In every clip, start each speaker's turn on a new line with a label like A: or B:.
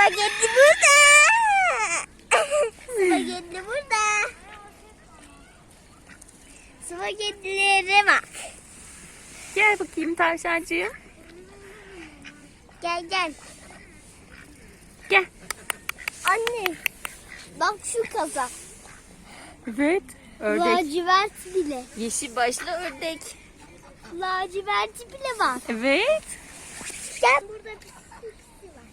A: Spagetti burada. Spagetti burada. Spagettilere bak.
B: Gel bakayım tavşancığım.
A: Gel gel.
B: Gel.
A: Anne. Bak şu kazak.
B: Evet. Ördek.
A: Lacivert bile.
B: Yeşil başlı ördek.
A: Laciverti bile var.
B: Evet.
A: Gel burada bir sürü var.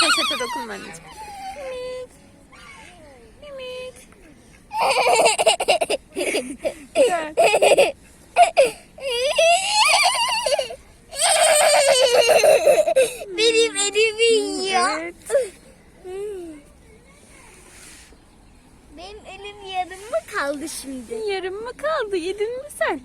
B: Poşete dokunma anneciğim. Gel.
A: Benim elimi yiyor.
B: Evet.
A: Benim elim yarım mı kaldı şimdi?
B: Yarım mı kaldı? Yedin mi sen?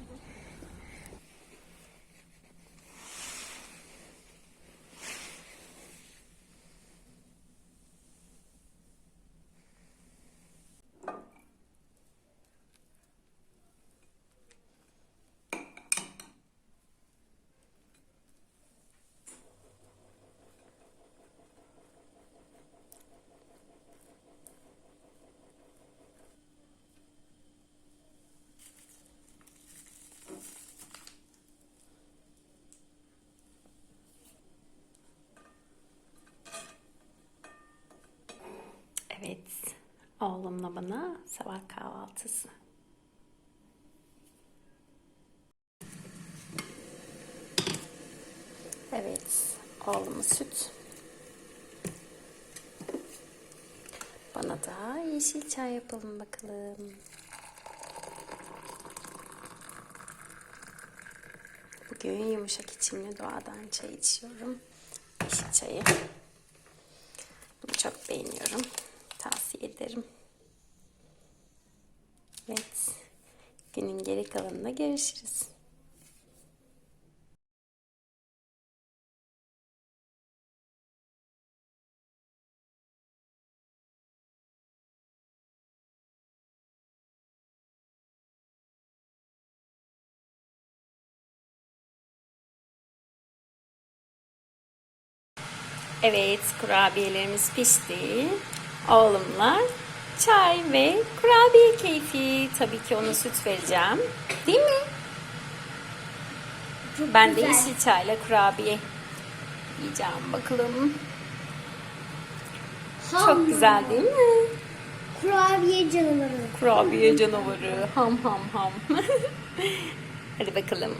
B: Evet. Oğlumla bana sabah kahvaltısı. Evet. Oğluma süt. Bana da yeşil çay yapalım bakalım. Bugün yumuşak içimli doğadan çay içiyorum. Yeşil çayı. Bunu çok beğeniyorum. Tavsiye ederim. Evet. Günün geri kalanında görüşürüz. Evet, kurabiyelerimiz pişti. Oğlumla çay ve kurabiye keyfi. Tabii ki ona süt vereceğim. Değil mi? ben de
A: güzel.
B: yeşil çayla kurabiye yiyeceğim bakalım. Çok güzel değil mi?
A: Kurabiye canavarı.
B: Kurabiye canavarı. Ham ham ham. Hadi bakalım.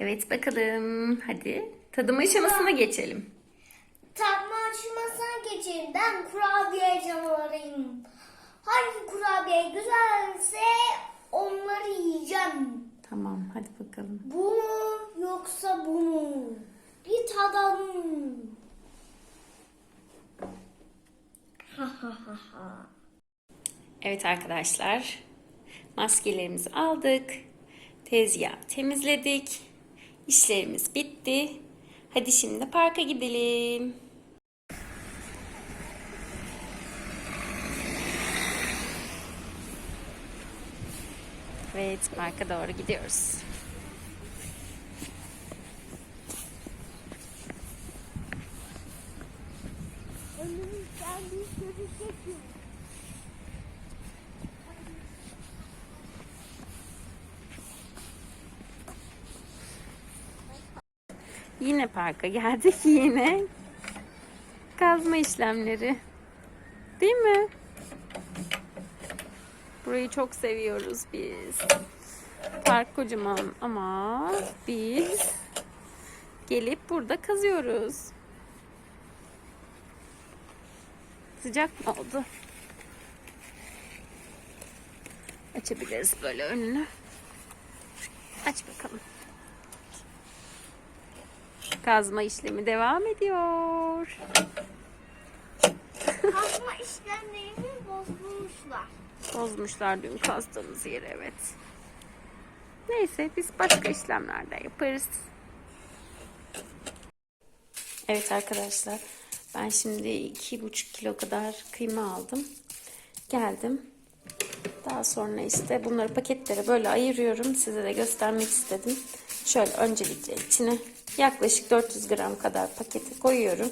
B: Evet bakalım. Hadi tadım aşamasına geçelim.
A: Geçelim. Ben kurabiye canavarıyım. Hangi kurabiye güzelse onları yiyeceğim.
B: Tamam hadi bakalım.
A: Bu mu yoksa bu mu? Bir tadalım. Ha ha ha ha.
B: Evet arkadaşlar. Maskelerimizi aldık. Tezgah temizledik. İşlerimiz bitti. Hadi şimdi parka gidelim. Evet, parka doğru gidiyoruz. Yine parka geldik yine. Kazma işlemleri. Değil mi? Burayı çok seviyoruz biz. Park kocaman ama biz gelip burada kazıyoruz. Sıcak mı oldu? Açabiliriz böyle önünü. Aç bakalım. Kazma işlemi devam ediyor.
A: Kazma işlemlerini bozmuşlar.
B: Bozmuşlar dün kazdığımız yeri evet. Neyse biz başka işlemlerde yaparız. Evet arkadaşlar ben şimdi iki buçuk kilo kadar kıyma aldım. Geldim. Daha sonra işte bunları paketlere böyle ayırıyorum. Size de göstermek istedim. Şöyle öncelikle içine yaklaşık 400 gram kadar paketi koyuyorum.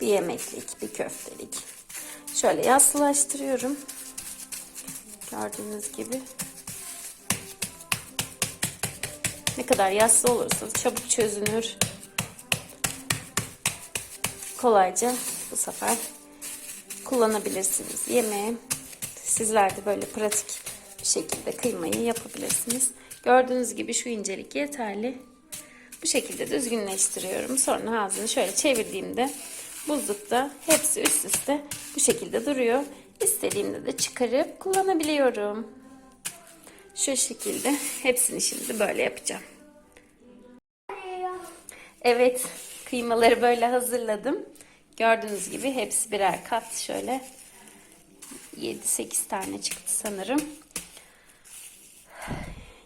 B: Bir yemeklik, bir köftelik. Şöyle yassılaştırıyorum. Gördüğünüz gibi. Ne kadar yassı olursa çabuk çözünür. Kolayca bu sefer kullanabilirsiniz yemeğe. Sizler de böyle pratik bir şekilde kıymayı yapabilirsiniz. Gördüğünüz gibi şu incelik yeterli. Bu şekilde düzgünleştiriyorum. Sonra ağzını şöyle çevirdiğimde buzlukta hepsi üst üste bu şekilde duruyor. İstediğimde de çıkarıp kullanabiliyorum. Şu şekilde hepsini şimdi böyle yapacağım. Evet, kıymaları böyle hazırladım. Gördüğünüz gibi hepsi birer kat şöyle 7-8 tane çıktı sanırım.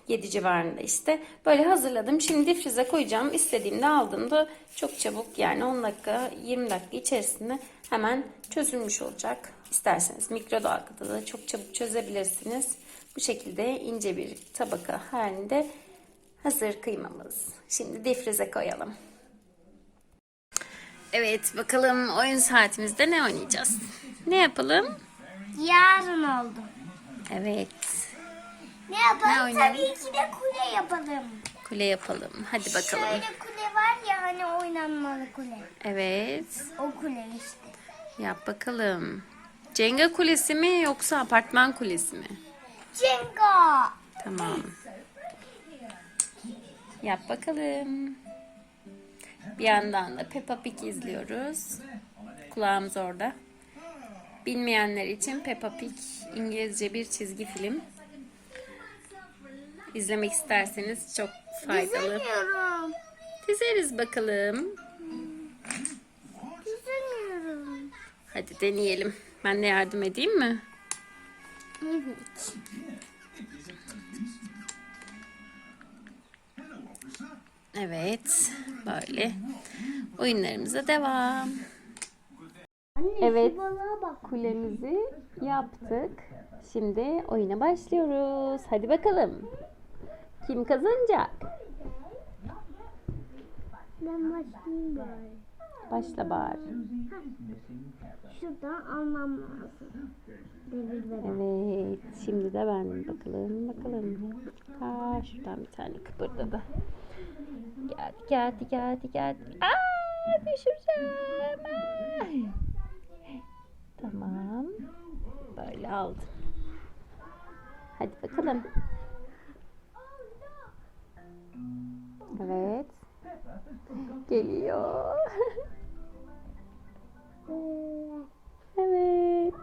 B: 7 civarında işte. Böyle hazırladım. Şimdi difrize koyacağım. İstediğimde aldığımda çok çabuk yani 10 dakika 20 dakika içerisinde hemen çözülmüş olacak. İsterseniz mikrodalgada da çok çabuk çözebilirsiniz. Bu şekilde ince bir tabaka halinde hazır kıymamız. Şimdi difrize koyalım. Evet bakalım oyun saatimizde ne oynayacağız? Ne yapalım?
A: Yarın oldu.
B: Evet
A: Ne yapalım?
B: Ne?
A: Tabii ki de kule yapalım.
B: kule yapalım. Hadi bakalım.
A: Şöyle kule var ya hani oynanmalı kule.
B: Evet
A: O kule işte.
B: yap bakalım. Cenga kulesi mi yoksa apartman kulesi mi?
A: Jenga.
B: Tamam. Yap bakalım. Bir yandan da Peppa Pig izliyoruz. Kulağımız orada. Bilmeyenler için Peppa Pig İngilizce bir çizgi film. İzlemek isterseniz çok faydalı.
A: İzlemiyorum.
B: Dizeriz bakalım.
A: İzlemiyorum.
B: Hadi deneyelim. Ben de yardım edeyim mi?
A: Evet.
B: Evet. Böyle. Oyunlarımıza devam.
A: Anne
B: Evet.
A: şu balığa bak.
B: Kulemizi yaptık. Şimdi oyuna başlıyoruz. Hadi bakalım. Kim kazanacak?
A: Ben başlayayım bari.
B: Başla Bahar.
A: Şuradan almam lazım.
B: Evet. Şimdi de ben bakalım bakalım. Ha şuradan bir tane kıpırdadı. Geldi geldi geldi geldi. Aa düşüreceğim. Ay. Tamam. Böyle aldım. Hadi bakalım. Evet. Geliyor. evet.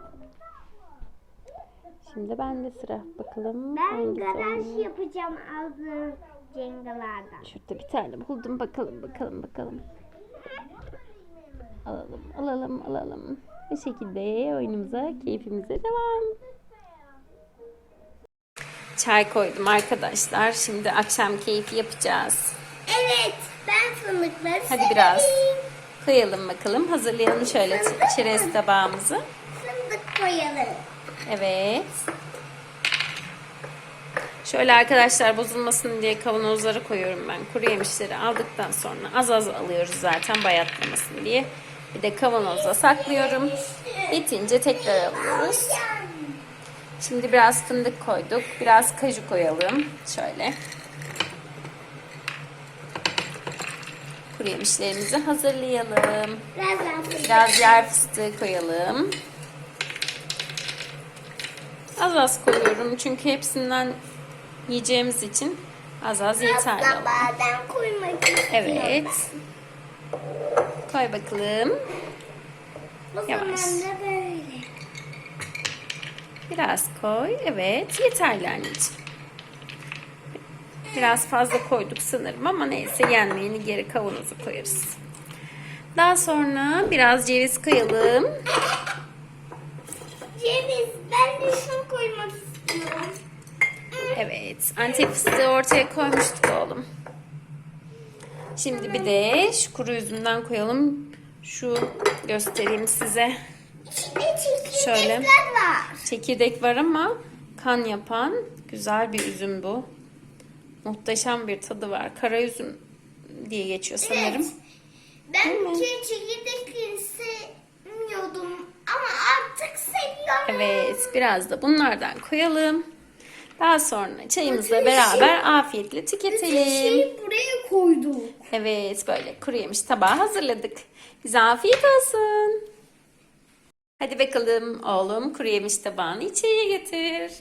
B: Şimdi ben de sıra bakalım.
A: Ben
B: hangisi
A: garaj yapacağım aldığım cengalardan.
B: Şurada bir tane buldum. Bakalım bakalım bakalım. Alalım alalım alalım. Bu şekilde oyunumuza keyfimize devam. Çay koydum arkadaşlar. Şimdi akşam keyfi yapacağız.
A: Evet ben fındıkları
B: Hadi biraz koyalım bakalım. Hazırlayalım şöyle çerez tabağımızı.
A: Fındık koyalım.
B: Evet. Şöyle arkadaşlar bozulmasın diye kavanozlara koyuyorum ben. Kuru yemişleri aldıktan sonra az az alıyoruz zaten bayatlamasın diye. Bir de kavanoza saklıyorum. Bitince tekrar alıyoruz. Şimdi biraz fındık koyduk. Biraz kaju koyalım. Şöyle. Kuru yemişlerimizi hazırlayalım.
A: Biraz.
B: Biraz yer fıstığı koyalım. Az az koyuyorum çünkü hepsinden yiyeceğimiz için az az yeterli.
A: Asla badem koymak istiyorum.
B: Evet. Koy bakalım. Yavaş.
A: böyle.
B: Biraz koy. Evet. Yeterli anneciğim. Biraz fazla koyduk sanırım ama neyse yenmeyeni geri kavanoza koyarız. Daha sonra biraz ceviz koyalım.
A: Ceviz ben de şunu koymak istiyorum.
B: Evet. Antep fıstığı ortaya koymuştuk oğlum. Şimdi bir de şu kuru üzümden koyalım. Şu göstereyim size.
A: İçinde çekirdekler
B: Şöyle.
A: var.
B: Çekirdek var ama kan yapan güzel bir üzüm bu. Muhteşem bir tadı var. Kara üzüm diye geçiyor sanırım.
A: Evet. Ben bir kere çekirdekleri sevmiyordum ama artık seviyorum.
B: Evet, biraz da bunlardan koyalım. Daha sonra çayımızla
A: Bütün
B: beraber afiyetle
A: Bütün
B: tüketelim.
A: şeyi buraya koydum.
B: Evet, böyle kuru yemiş tabağı hazırladık. Bize afiyet olsun. Hadi bakalım oğlum kuru yemiş tabağını içeriye getir.